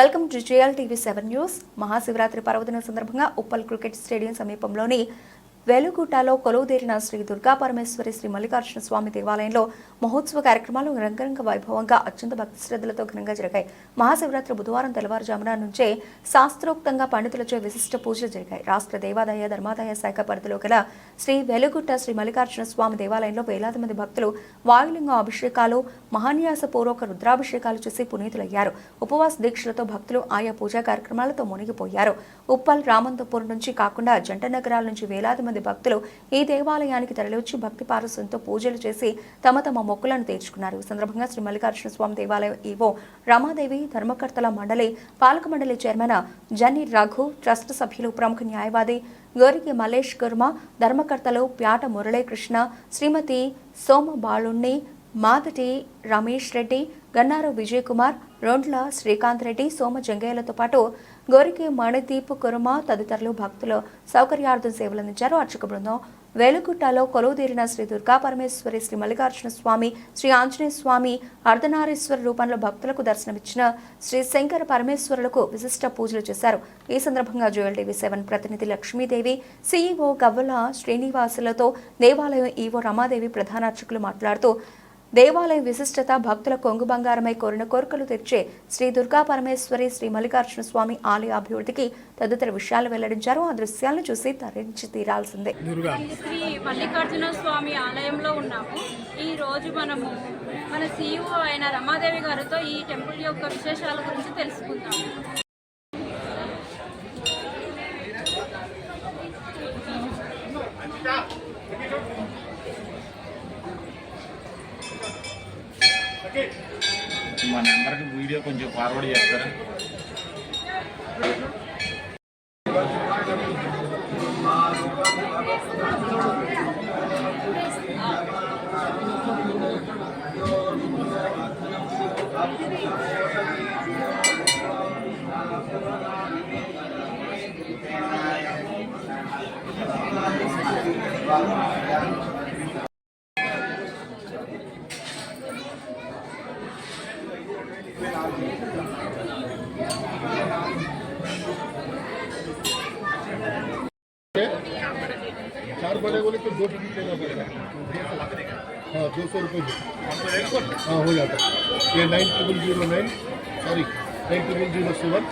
Welcome to JL TV seven news. Mahashivratri పర్వదిన సందర్భంగా Uppal cricket stadium సమీపంలోని వెలుగుట్టలో కొలువుదీరిన శ్రీ దుర్గా పరమేశ్వరి శ్రీ మల్లికార్జున స్వామి దేవాలయంలో మహోత్సవ కార్యక్రమాలు రంగరంగ వైభవంగా అత్యంత భక్తి శ్రద్ధలతో ఘనంగా జరిగాయి. మహాశివరాత్రి బుధవారం తెల్లవారుజామున నుంచే శాస్త్రోక్తంగా పండితులచే విశిష్ట పూజలు జరిగాయి. రాష్ట్ర దేవాదాయ ధర్మాదాయ శాఖ పరిధిలో గల శ్రీ వెలుగుట్ట శ్రీ మల్లికార్జున స్వామి దేవాలయంలో వేలాది మంది భక్తులు వాయులింగ అభిషేకాలు మహాన్యాసపూర్వక రుద్రాభిషేకాలు చేసి పునీతులయ్యారు. ఉపవాస దీక్షలతో భక్తులు ఆయా పూజా కార్యక్రమాలతో మునిగిపోయారు. ఉప్పల్ రామంతపూర్ నుంచి కాకుండా జంట నగరాల నుంచి వేలాది మంది భక్తులు ఈ దేవాలయానికి తరలివచ్చి భక్తి పారస్యంతో పూజలు చేసి తమ తమ మొక్కులను తీర్చుకున్నారు. ఈ సందర్భంగా శ్రీ మల్లికార్జున స్వామి దేవాలయం ఈవో రమాదేవి ధర్మకర్తల మండలి పాలక మండలి చైర్మన్ జని రఘు ట్రస్ట్ సభ్యులు ప్రముఖ న్యాయవాది గోరికి మలేష్ కుర్మ ధర్మకర్తలు ప్యాట మురళీకృష్ణ శ్రీమతి సోమ బాలుణ్ణి మాదటి రమేష్ రెడ్డి గన్నారు విజయ్ కుమార్ రొండ్ల శ్రీకాంత్ రెడ్డి సోమ జంగయ్యలతో పాటు గోరికి మణిదీప్ కురుమ తదితరులు భక్తులు సౌకర్యార్థం సేవలందించారు. అర్చక బృందం వేలుగుట్టలో కొలువుదీరిన శ్రీ దుర్గా పరమేశ్వరి శ్రీ మల్లికార్జున స్వామి శ్రీ ఆంజనేయ స్వామి అర్ధనారీశ్వర రూపంలో భక్తులకు దర్శనమిచ్చిన శ్రీ శంకర పరమేశ్వరులకు విశిష్ట పూజలు చేశారు. ఈ సందర్భంగా జ్యువెల్ టీవీ సెవెన్ ప్రతినిధి లక్ష్మీదేవి సీఈఓ గవ్వల శ్రీనివాసులతో దేవాలయం ఈవో రమాదేవి ప్రధాన అర్చకులు మాట్లాడుతూ దేవాలయం విశిష్టత భక్తుల కొంగు బంగారమై కోరిన కోరికలు తెచ్చే శ్రీ దుర్గా పరమేశ్వరి శ్రీ మల్లికార్జున స్వామి ఆలయ అభివృద్ధికి తదితర విషయాలు వెల్లడించారు. ఆ దృశ్యాలను చూసి తరించి తీరాల్సిందే. శ్రీ మల్లికార్జున స్వామి ఆలయంలో ఉన్నాము. ఈ రోజు మనము మన సీఈఓ అయిన రమాదేవి గారితో ఈ టెంపుల్ యొక్క విశేషాల గురించి తెలుసుకుందాం వీడియో కొంచెం ఫార్వర్డ్ చేస్తారా हाँ दो सौ रुपये हाँ हो जाता। है ये nine triple zero nine sorry nine triple zero seven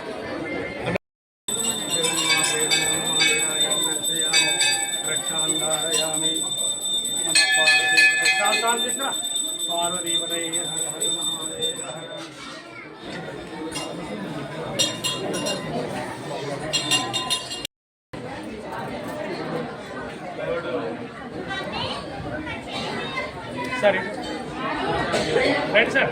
sir. Right sir.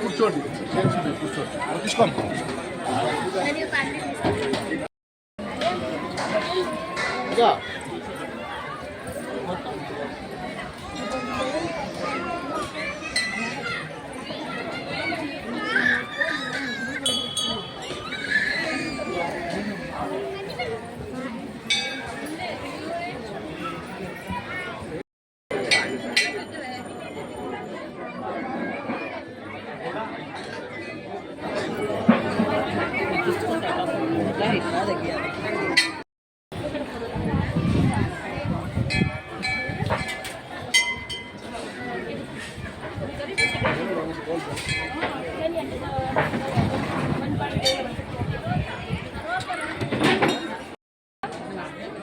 కూర్చోండి చైర్స్ ఉన్నాయి, కూర్చోండి తీసుకోండి ఇంకా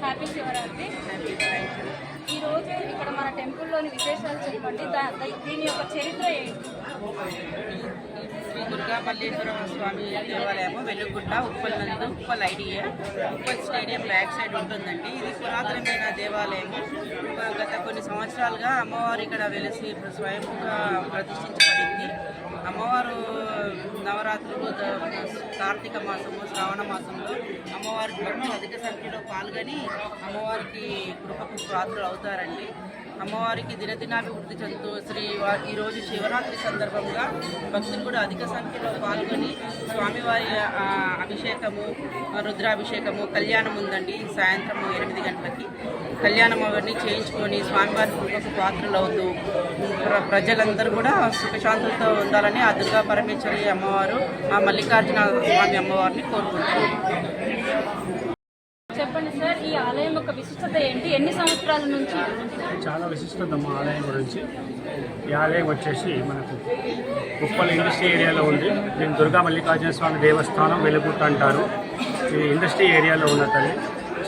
హ్యాపీ శివరాత్రి ఈ రోజు ఇక్కడ మన టెంపుల్లోని విశేషాలు చెప్పండి దా- దా- దీని యొక్క దుర్గా మల్లేశ్వర స్వామి దేవాలయము వెలుగుట్ట ఉప్పల్ నందు Uppal idea Uppal stadium back side ఉంటుందండి. ఇది పురాతనమైన దేవాలయము గత కొన్ని సంవత్సరాలుగా అమ్మవారు ఇక్కడ వెలిసి స్వయంగా ప్రతిష్ఠించబడింది. అమ్మవారు నవరాత్రులు కార్తీక మాసము శ్రావణ మాసంలో అమ్మవారి భక్తులు అధిక సంఖ్యలో పాల్గొని అమ్మవారికి కృపకు పాత్రలు అవుతారండి. అమ్మవారికి దినదినాభివృద్ధి చెందుతూ శ్రీ ఈరోజు శివరాత్రి సందర్భంగా భక్తులు కూడా అధిక సంఖ్యలో పాల్గొని స్వామివారి అభిషేకము రుద్రాభిషేకము కళ్యాణం ఉందండి సాయంత్రం ఎనిమిది గంటలకి. కళ్యాణం అవన్నీ చేయించుకొని స్వామివారి కృపకు పాత్రలు అవుతూ ప్ర- ప్రజలందరూ కూడా సుఖశాంతులతో ఉండాలని ఆ దుర్గా పరమేశ్వరి అమ్మవారు ఆ మల్లికార్జున స్వామి అమ్మవారిని కోరుకుంటున్నారు చెప్పండి సార్ ఈ ఆలయం యొక్క విశిష్టత ఏంటి? ఎన్ని సంవత్సరాల నుంచి? చాలా విశిష్టత మా ఆలయం గురించి. ఈ ఆలయం వచ్చేసి మనకు ఉప్పల్ ఇండస్ట్రీ ఏరియాలో ఉంది. దీని దుర్గా మల్లికార్జున స్వామి దేవస్థానం వెలుగుట్ట అంటారు. ఇది ఇండస్ట్రీ ఏరియాలో ఉన్న తల్లి.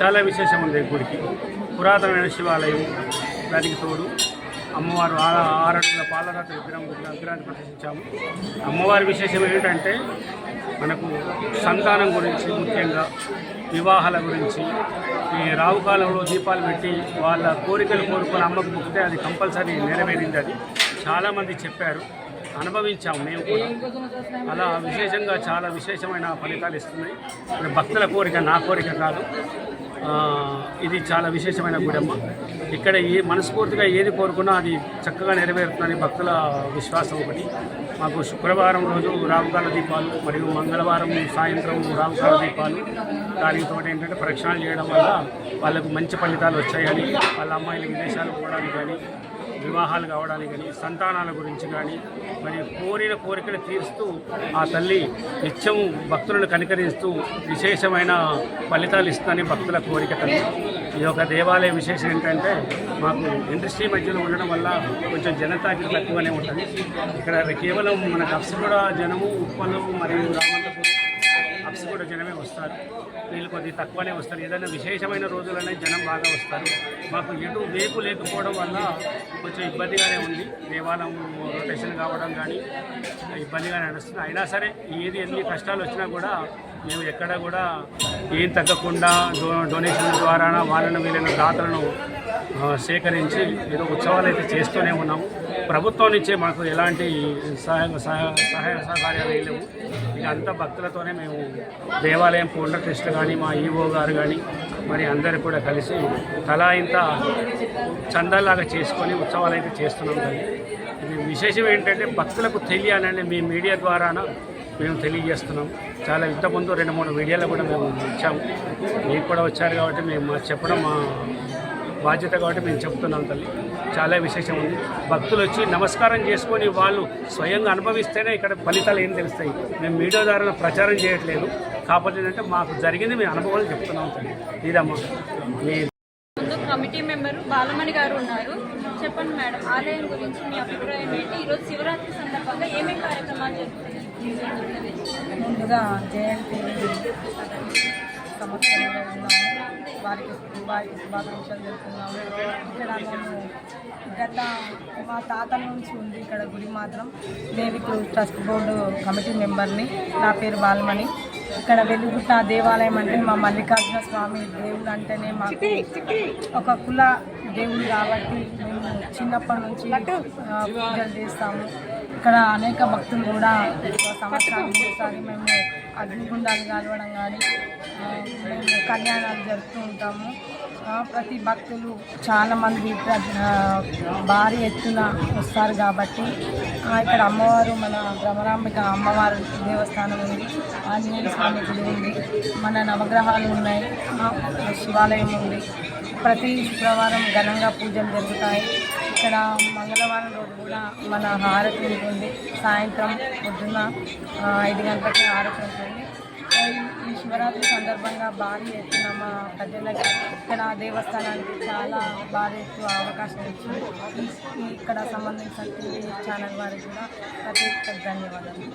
చాలా విశేషం ఉంది గుడికి. పురాతనమైన శివాలయం దానికి తోడు. అమ్మవారు ఆ- ఆరడుగుల పాలరాత్రి విగ్రహం విగ్రహాన్ని ప్రదర్శించాము అమ్మవారి విశేషం ఏంటంటే మనకు సంతానం గురించి ముఖ్యంగా వివాహాల గురించి ఈ రావు కాలంలో దీపాలు పెట్టి వాళ్ళ కోరికలు కోరుకొని అమ్మకు మొక్కితే అది కంపల్సరీ నెరవేరింది అది చాలామంది చెప్పారు. అనుభవించాము మేము కూడా. అలా విశేషంగా చాలా విశేషమైన ఫలితాలు ఇస్తున్నాయి. భక్తుల కోరిక నా కోరిక కాదు. ఇది చాలా విశేషమైన గుడమ్మ. ఇక్కడ ఏ మనస్ఫూర్తిగా ఏది కోరుకున్నా అది చక్కగా నెరవేరుతుందని భక్తుల విశ్వాసం ఒకటి. మాకు శుక్రవారం రోజు రావుకాల దీపాలు మరియు మంగళవారం సాయంత్రం రావుకాల దీపాలు. దానితో ఏంటంటే ప్రక్షాళన చేయడం వల్ల వాళ్ళకు మంచి ఫలితాలు వచ్చాయని వాళ్ళ అమ్మాయిలు విదేశాలు పోవడానికి కానీ వివాహాలు కావడానికి కానీ సంతానాల గురించి కానీ మరి కోరిన కోరికలు తీరుస్తూ ఆ తల్లి నిత్యం భక్తులను కనికరిస్తూ విశేషమైన ఫలితాలు ఇస్తుందని భక్తుల కోరిక తల్లి. ఈ యొక్క దేవాలయ విశేషం ఏంటంటే మాకు ఇండస్ట్రీ మధ్యలో ఉండడం వల్ల కొంచెం జనతాకి తక్కువనే ఉంటుంది. ఇక్కడ కేవలం మన కప్సిగూడ జనము ఉప్పలు మరియు రామంతపురం అప్సిగూడ జనమే వస్తారు. వీళ్ళు కొద్ది తక్కువనే వస్తారు. ఏదైనా విశేషమైన రోజులనే జనం బాగా వస్తారు. మాకు ఎటు వేపు లేకపోవడం వల్ల కొంచెం ఇబ్బందిగానే ఉంది. దేవాలయం రొటేషన్ కావడం కానీ ఇబ్బందిగానే నడుస్తుంది అయినా సరే ఏది ఎన్ని కష్టాలు వచ్చినా కూడా మేము ఎక్కడ కూడా ఏం తగ్గకుండా డో డొనేషన్ ద్వారా వాళ్ళను వీళ్ళని దాతలను సేకరించి ఏదో ఉత్సవాలు అయితే చేస్తూనే ఉన్నాము ప్రభుత్వం నుంచే మాకు ఎలాంటి సహాయ సహాయ సహాయ సహకార్యాలు ఏం ఇక అంతా భక్తులతోనే మేము దేవాలయం పూర్ణ ట్రస్ట్ కానీ మా ఈవో గారు కానీ మరి అందరు కూడా కలిసి తలా ఇంత చందాలాగా చేసుకొని ఉత్సవాలు అయితే చేస్తున్నాం కానీ ఇది విశేషం ఏంటంటే భక్తులకు తెలియాలని మీ మీడియా ద్వారాన మేము తెలియజేస్తున్నాం. చాలా ఇంతకుముందు రెండు మూడు వీడియోలు కూడా మేము ఇచ్చాము. మీకు కూడా వచ్చారు కాబట్టి మేము చెప్పడం మా బాధ్యత కాబట్టి మేము చెప్తున్నాం తల్లి. చాలా విశేషం ఉంది. భక్తులు వచ్చి నమస్కారం చేసుకొని వాళ్ళు స్వయంగా అనుభవిస్తేనే ఇక్కడ ఫలితాలు ఏం తెలుస్తాయి. మేము మీడియా ద్వారా ప్రచారం చేయట్లేదు. కాకపోతే ఏంటంటే మాకు జరిగింది మేము అనుభవాలు చెప్తున్నాం తల్లి. ఇదమ్మా మీ కమిటీ మెంబరు బాలమణి గారు ఉన్నారు. చెప్పండి మేడం ఆలయం గురించి మీ అభిప్రాయం ఏంటి? ఈరోజు శివరాత్రి సందర్భంగా ఏమేమి కార్యక్రమాలు జరుగుతున్నాయి? ముందుగా జయంతి సంవత్సరంలో ఉన్నాము. వారికి వారికి శుభాకాంక్షలు చెప్తున్నాము ఇక్కడ మేము గత మా తాతల నుంచి ఉంది ఇక్కడ గుడి మాత్రం. ఇప్పుడు ట్రస్ట్ బోర్డు కమిటీ మెంబర్ని. నా పేరు బాలమణి. ఇక్కడ వెలుగుట దేవాలయం అంటే మా మల్లికార్జున స్వామి దేవుడు అంటేనే మాకు ఒక కుల దేవుడు కాబట్టి మేము చిన్నప్పటి నుంచి పూజలు చేస్తాము. ఇక్కడ అనేక భక్తులు కూడా ఒక సంవత్సరానికి ఒకసారి మేము అగ్నిగుండాలు కలవడం కానీ మేము కళ్యాణాలు జరుపుతూ ఉంటాము. ప్రతి భక్తులు చాలామంది భారీ ఎత్తున వస్తారు కాబట్టి ఇక్కడ అమ్మవారు మన భ్రమరాంబిక అమ్మవారు దేవస్థానం ఉంది. ఆంజనేయ స్వామి గుడి ఉంది. మన నవగ్రహాలు ఉన్నాయి. శివాలయం ఉంది. ప్రతి శుక్రవారం ఘనంగా పూజలు జరుగుతాయి. ఇక్కడ మంగళవారం రోజు కూడా మన హారతి ఉంటుంది. సాయంత్రం పొద్దున్న ఐదు గంటలకి హారతి ఉంటుంది. ఈ- శివరాత్రి సందర్భంగా భారీ ఎత్తున మా ప్రజలకి ఇక్కడ దేవస్థానానికి చాలా భారీ ఎక్కువ అవకాశం ఇచ్చింది ఇక్కడ సంబంధించిన టీవీ ఛానల్ వారికి కూడా ప్రత్యేక ధన్యవాదాలు.